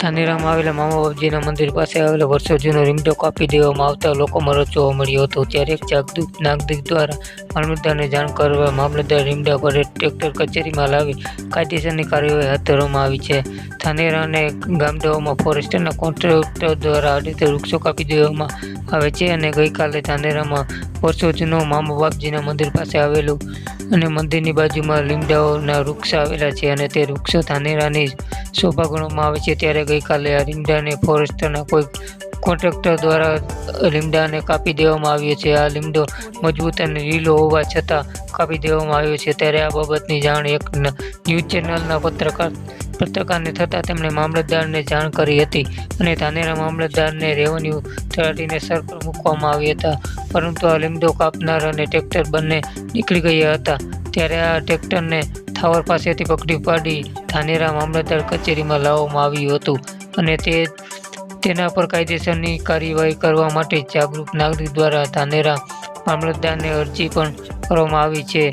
ધાનેરામાં આવેલા મામા બાપજીના મંદિર પાસે આવેલા વર્ષો જૂનો રીંગડો કાપી દેવામાં આવતા લોકોમાં રોજ જોવા મળ્યો હતો. ત્યારે એક જાગૃત નાગરિક દ્વારા મામલતદારને જાણ કરવા મામલતદાર રીંગડા પર ટ્રેક્ટર કચેરીમાં લાવી કાયદેસરની કાર્યવાહી હાથ ધરવામાં આવી છે. ધાનેરા અને ગામડાઓમાં ફોરેસ્ટરના કોન્ટ્રાક્ટર દ્વારા આડેધડ વૃક્ષો કાપી દેવામાં આવે છે અને ગઈકાલે ધાનેરામાં વર્ષો જૂનો મામા બાપજીના મંદિર પાસે આવેલું અને મંદિરની બાજુમાં લીમડાઓના વૃક્ષ આવેલા છે અને તે વૃક્ષો ધાનેરાની શોભા ગણવામાં આવે છે. ત્યારે ગઈકાલે આ લીમડાને ફોરેસ્ટરના કોઈ કોન્ટ્રાક્ટર દ્વારા લીમડાને કાપી દેવામાં આવ્યો છે. આ લીમડો મજબૂત અને લીલો હોવા છતાં કાપી દેવામાં આવ્યો છે. ત્યારે આ બાબતની જાણ એક ન્યૂઝ ચેનલના પત્રકાર પત્રકારને થતાં તેમણે મામલતદારને જાણ કરી હતી અને ધાનેરા મામલતદારને રેવન્યુ તલાટીને સર પર મૂકવામાં આવ્યા હતા. પરંતુ આ લીમડો કાપનાર અને ટ્રેક્ટર બંને નીકળી ગયા હતા. ત્યારે આ ટ્રેક્ટરને થાવર પાસેથી પકડી પાડી ધાનેરા મામલતદાર કચેરીમાં લાવવામાં આવ્યું હતું અને તે તેના પર કાયદેસરની કાર્યવાહી કરવા માટે જાગૃત નાગરિક દ્વારા ધાનેરા મામલતદારને અરજી પણ કરવામાં આવી છે.